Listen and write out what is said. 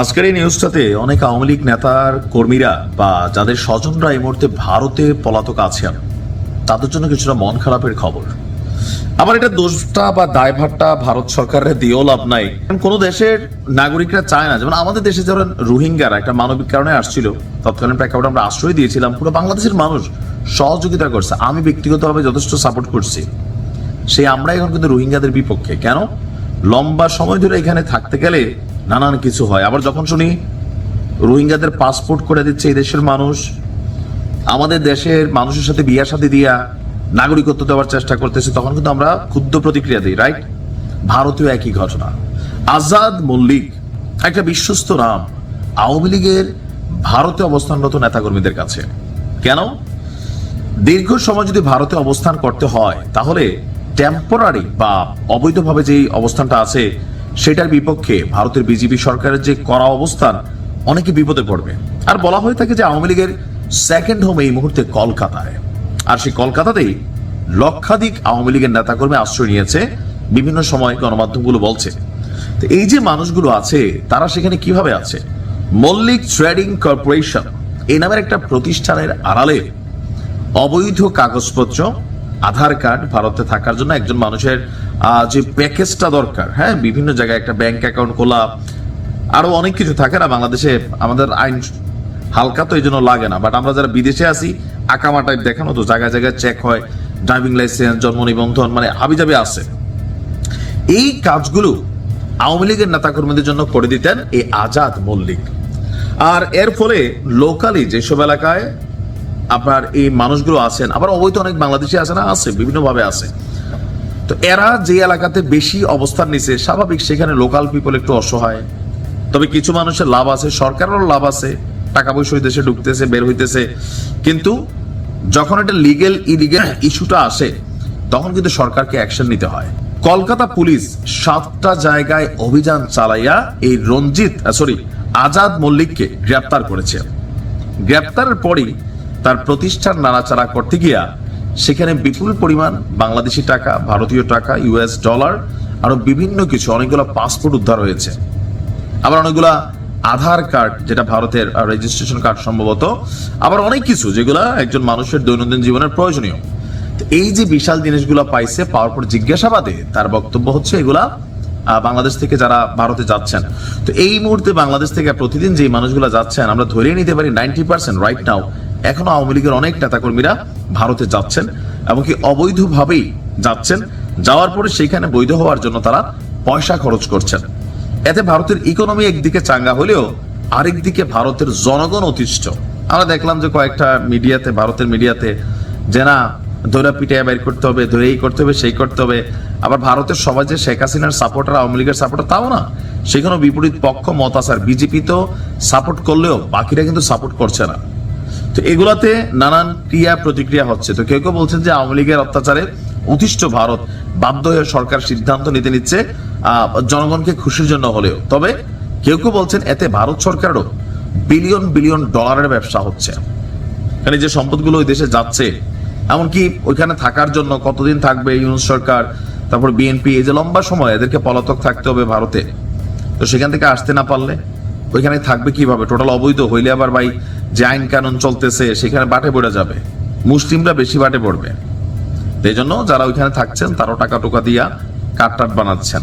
আজকের এই নিউজটাতে অনেক আওয়ামী লীগ নেতার কর্মীরা বা যাদের স্বজনরা এই মুহূর্তে ভারতে পলাতক আছেন, তাদের জন্য কিছুটা মন খারাপের খবর। আবার এটা দোষটা বা দায়ভারটা ভারত সরকারের দিয়েও লাভ নাই। কারণ কোনো দেশের নাগরিকরা চায় না। যেমন আমাদের দেশে যেমন রোহিঙ্গারা একটা মানবিক কারণে আসছিল। তৎকালীন প্রেক্ষাপটে আমরা আশ্রয় দিয়েছিলাম। পুরো বাংলাদেশের মানুষ সহযোগিতা করছে। আমি ব্যক্তিগতভাবে যথেষ্ট সাপোর্ট করছি। সেই আমরা এখন কিন্তু রোহিঙ্গাদের বিপক্ষে। কেন? লম্বা সময় ধরে এখানে থাকতে গেলে নানান কিছু হয়। আবার যখন শুনি রোহিঙ্গাদের পাসপোর্ট করে দিচ্ছে এই দেশের মানুষ, আমাদের দেশের মানুষের সাথে বিয়া সাথে দিয়া নাগরিকত্ব দেওয়ার চেষ্টা করতেছে, তখন কিন্তু আমরা ক্ষুদ্র প্রতিক্রিয়া দিই রাইট ভারতীয় একই ঘটনা। আজাদ মল্লিক, একটা বিশ্বস্ত নাম, আওয়ামী লীগের ভারতে অবস্থানরত নেতাকর্মীদের কাছে। কেন? দীর্ঘ সময় যদি ভারতে অবস্থান করতে হয়, তাহলে টেম্পোরারি বা অবৈধভাবে যেই অবস্থানটা আছে সেটার বিপক্ষে ভারতের বিজেপি সরকারের যে করা অবস্থান, অনেকে বিপদে পড়বে। আর বলা হয়ে থাকে যে আওয়ামী লীগের সেকেন্ড হোম এই মুহূর্তে কলকাতায়। আর সেই কলকাতাতেই লক্ষাধিক আওয়ামী লীগের নেতাকর্মী আশ্রয় নিয়েছে, বিভিন্ন সময় গণমাধ্যমগুলো বলছে। তো এই যে মানুষগুলো আছে, তারা সেখানে কীভাবে আছে? মল্লিক ট্রেডিং কর্পোরেশন এই নামের একটা প্রতিষ্ঠানের আড়ালে অবৈধ কাগজপত্র আধার কার্ড ভারতে থাকার জন্য একজন মানুষের যে প্যাকেজটা দরকার হ্যাঁ বিভিন্ন জায়গায় একটা ব্যাংক অ্যাকাউন্ট খোলা, আরও অনেক কিছু থাকে না বাংলাদেশে, আমাদের আইন হালকা তো এই জন্য লাগে না, বাট আমরা যারা বিদেশে আছি, আকামা টাইপ দেখানো তো জায়গায় জায়গায় চেক হয় ড্রাইভিং লাইসেন্স জন্ম নিবন্ধন মানে হাবিজাবি আছে। এই কাজগুলো আওয়ামী লীগের নেতাকর্মীদের জন্য করে দিতেন এই আজাদ মল্লিক। আর এর ফলে লোকালি যেসব এলাকায় আপনার এই মানুষগুলো আছেন, আবার অবৈধ অনেক বাংলাদেশি আছে না, আছে, বিভিন্নভাবে আছে। তো এরা যে এলাকাতে বেশি অবস্থান নিছে, স্বাভাবিক সেখানে লোকাল পিপল একটু অসহায়। তবে কিছু মানুষের লাভ আছে, সরকারেরও লাভ আছে, টাকা পয়সা দেশে ঢুকতেছে, বের হইতেছে। কিন্তু যখন একটা লিগেল ইলিগেল ইস্যুটা আসে, তখন কিন্তু সরকারকে অ্যাকশন নিতে হয়। কলকাতা পুলিশ সাতটা জায়গায় অভিযান চালাইয়া এই রঞ্জিত সরি আজাদ মল্লিককে গ্রেপ্তার করেছে। গ্রেপ্তারের পরই তার প্রতিষ্ঠান নাড়াচাড়া করতে গিয়া সেখানে বিপুল পরিমাণ বাংলাদেশি টাকা, ভারতীয় টাকা ইউএস ডলার আরও বিভিন্ন কিছু, অনেকগুলো পাসপোর্ট উদ্ধার হয়েছে। আবার অনেকগুলা আধার কার্ড, যেটা ভারতের রেজিস্ট্রেশন কার্ড সম্ভবত। আবার অনেক কিছু যেগুলা একজন মানুষের দৈনন্দিন জীবনের প্রয়োজনীয়। এই যে বিশাল জিনিসগুলো পাইছে পাওয়ার পর জিজ্ঞাসাবাদে তার বক্তব্য হচ্ছে এগুলা বাংলাদেশ থেকে যারা ভারতে যাচ্ছেন। তো এই মুহূর্তে বাংলাদেশ থেকে প্রতিদিন যে মানুষগুলো যাচ্ছেন, আমরা ধরে নিতে পারি নাইনটি পার্সেন্ট রাইট নাও এখনও আওয়ামী লীগের অনেক নেতাকর্মীরা ভারতে যাচ্ছেন এবং এমনকি অবৈধভাবেই যাচ্ছেন। যাওয়ার পরে সেইখানে বৈধ হওয়ার জন্য তারা পয়সা খরচ করছেন। এতে ভারতের ইকোনমি একদিকে চাঙ্গা হলেও আরেক দিকে ভারতের জনগণ অতিষ্ঠ। আমরা দেখলাম যে কয়েকটা মিডিয়াতে, ভারতের মিডিয়াতে যে না, ধৈরা পিটিয়ে বের করতে হবে, ধরে এই করতে হবে, সেই করতে হবে। আবার ভারতের যে শেখ হাসিনার সাপোর্টার আওয়ামী লীগের সাপোর্টার তাও না। সেখানেও বিপরীত পক্ষ, মত আসার বিজেপি তো সাপোর্ট করলেও বাকিরা কিন্তু সাপোর্ট করছে না। তো এগুলাতে নানান ক্রিয়া প্রতিক্রিয়া হচ্ছে। তো কেউ কেউ বলছেন যে আওয়ামী লীগের অত্যাচারে অতিষ্ঠ ভারত বাধ্য হয়ে সরকার সিদ্ধান্ত নিতে নিচ্ছে জনগণকে খুশির জন্য হলেও। তবে কেউ কেউ বলছেন এতে ভারত সরকারও বিলিয়ন বিলিয়ন ডলারের ব্যবসা হচ্ছে। এখানে যে সম্পদগুলো ওই দেশে যাচ্ছে, এমনকি ওইখানে থাকার জন্য কতদিন থাকবে ইউনুস সরকার, তারপর বিএনপি, এই যে লম্বা সময় এদেরকে পলাতক থাকতে হবে ভারতে। তো সেখান থেকে আসতে না পারলে ওইখানে থাকবে কীভাবে? টোটাল অবৈধ হইলে আবার ভাই যে আইন কানুন চলতেছে, সেখানে বাটে পড়ে যাবে। মুসলিমরা বেশি বাটে পড়বে। এই জন্য যারা ওইখানে থাকছেন, তারাও টাকা টোকা দিয়া কাঠ টাট বানাচ্ছেন।